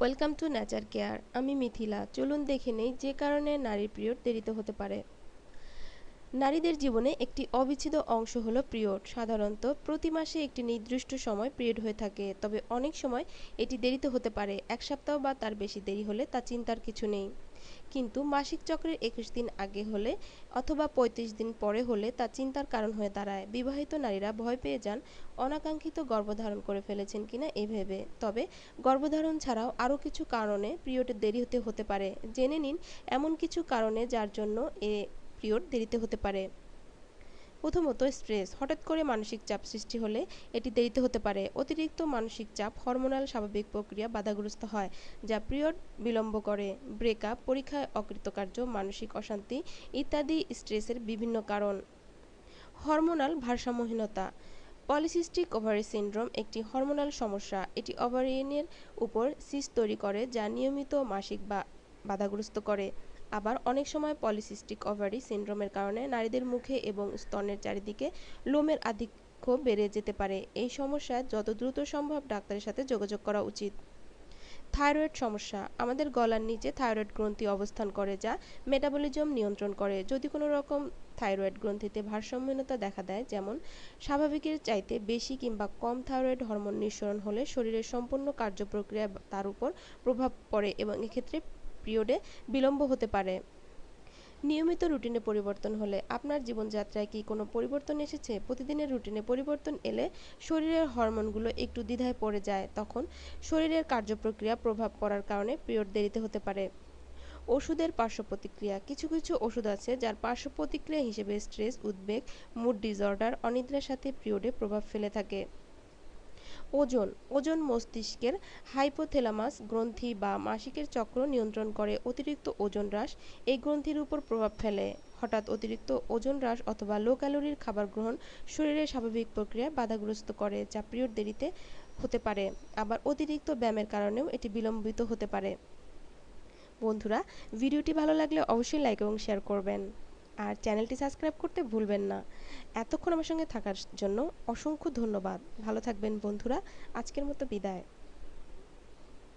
Welcome to nature care, আমি মিথিলা। চলুন দেখে নেই যে কারণে নারীর পিরিয়ড দেরিতে হতে পারে। নারীদের জীবনে একটি অবিচ্ছেদ অংশ হলো পিরিয়ড। সাধারণত প্রতি মাসে একটি নির্দিষ্ট সময় পিরিয়ড হয়ে থাকে, তবে অনেক সময় এটি দেরিতে হতে পারে। এক সপ্তাহ বা তার বেশি দেরি হলে তা চিন্তার কিছু নেই। কিন্তু মাসিক চক্রের একুশ দিন আগে হলে অথবা পঁয়ত্রিশ দিন পরে হলে তা চিন্তার কারণ হয়ে দাঁড়ায়। বিবাহিত নারীরা ভয় পেয়ে যান, অনাকাঙ্ক্ষিত গর্ভধারণ করে ফেলেছেন কিনা এ ভেবে। তবে গর্ভধারণ ছাড়াও আরও কিছু কারণে পিরিয়ডের দেরি হতে হতে পারে। জেনে নিন এমন কিছু কারণে যার জন্য এ পিরিয়ড দেরিতে হতে পারে। প্রথমত স্ট্রেস হঠাৎ করে মানসিক চাপ সৃষ্টি হলে এটি দেরিতে হতে পারে। অতিরিক্ত মানসিক চাপ হরমোনাল স্বাভাবিক প্রক্রিয়া বাধাগ্রস্ত হয়, যা পিরিয়ড বিলম্ব করে। ব্রেকআপ পরীক্ষায় অকৃতকার্য, মানসিক অশান্তি ইত্যাদি স্ট্রেসের বিভিন্ন কারণ। হরমোনাল ভারসাম্যহীনতা পলিসিস্টিক ওভারি সিন্ড্রোম একটি হরমোনাল সমস্যা। এটি ওভারিনের উপর সিস্ট তৈরি করে, যা নিয়মিত মাসিক বা বাধাগ্রস্ত করে। আবার অনেক সময় পলিসিস্টিক ওভারি সিন্ড্রোমের কারণে নারীদের মুখে এবং স্তনের চারিদিকে লোমের আধিক্য বেড়ে যেতে পারে। এই সমস্যা যত দ্রুত সম্ভব ডাক্তারের সাথে যোগাযোগ করা উচিত। থাইরয়েড সমস্যা। আমাদের গলার নিচে থাইরয়েড গ্রন্থি অবস্থান করে যা মেটাবলিজম নিয়ন্ত্রণ করে। যদি কোনো রকম থাইরয়েড গ্রন্থিতে ভারসাম্যহীনতা দেখা দেয়, যেমন স্বাভাবিকের চাইতে বেশি কিংবা কম থাইরয়েড হরমোন নিঃসরণ হলে শরীরের সম্পূর্ণ কার্যপ্রক্রিয়া তার উপর প্রভাব পড়ে এবং এক্ষেত্রে পিরিয়ডে বিলম্ব হতে পারে। নিয়মিত রুটিনে পরিবর্তন হলে আপনার জীবনযাত্রায় কি কোনো পরিবর্তন এসেছে? প্রতিদিনের রুটিনে পরিবর্তন এলে শরীরের হরমোনগুলো একটু দ্বিধায় পড়ে যায়, তখন শরীরের কার্যপ্রক্রিয়া প্রভাব পড়ার কারণে পিরিয়ড দেরিতে হতে পারে। ওষুধের পার্শ্ব প্রতিক্রিয়া, কিছু কিছু ওষুধ আছে যার পার্শ্ব প্রতিক্রিয়া হিসেবে স্ট্রেস, উদ্বেগ, মুড ডিসঅর্ডার, অনিদ্রার সাথে পিরিয়ডে প্রভাব ফেলে থাকে। ওজন ওজন মস্তিষ্কের হাইপোথ্যালামাস গ্রন্থি বা মাসিকের চক্র নিয়ন্ত্রণ করে অতিরিক্ত ওজন হ্রাস। এই গ্রন্থির উপর প্রভাব ফেলে। হঠাৎ অতিরিক্ত ওজন হ্রাস অথবা লো ক্যালোরির খাবার গ্রহণ শরীরের স্বাভাবিক প্রক্রিয়া বাধাগ্রস্ত করে, যা পিরিয়ড দেরিতে হতে পারে। আবার অতিরিক্ত ব্যায়ামের কারণেও এটি বিলম্বিত হতে পারে। বন্ধুরা, ভিডিওটি ভালো লাগলে অবশ্যই লাইক এবং শেয়ার করবেন। আর চ্যানেলটি সাবস্ক্রাইব করতে ভুলবেন না। এতক্ষণ আমার সঙ্গে থাকার জন্য অসংখ্য ধন্যবাদ। ভালো থাকবেন বন্ধুরা। আজকের মতো বিদায়।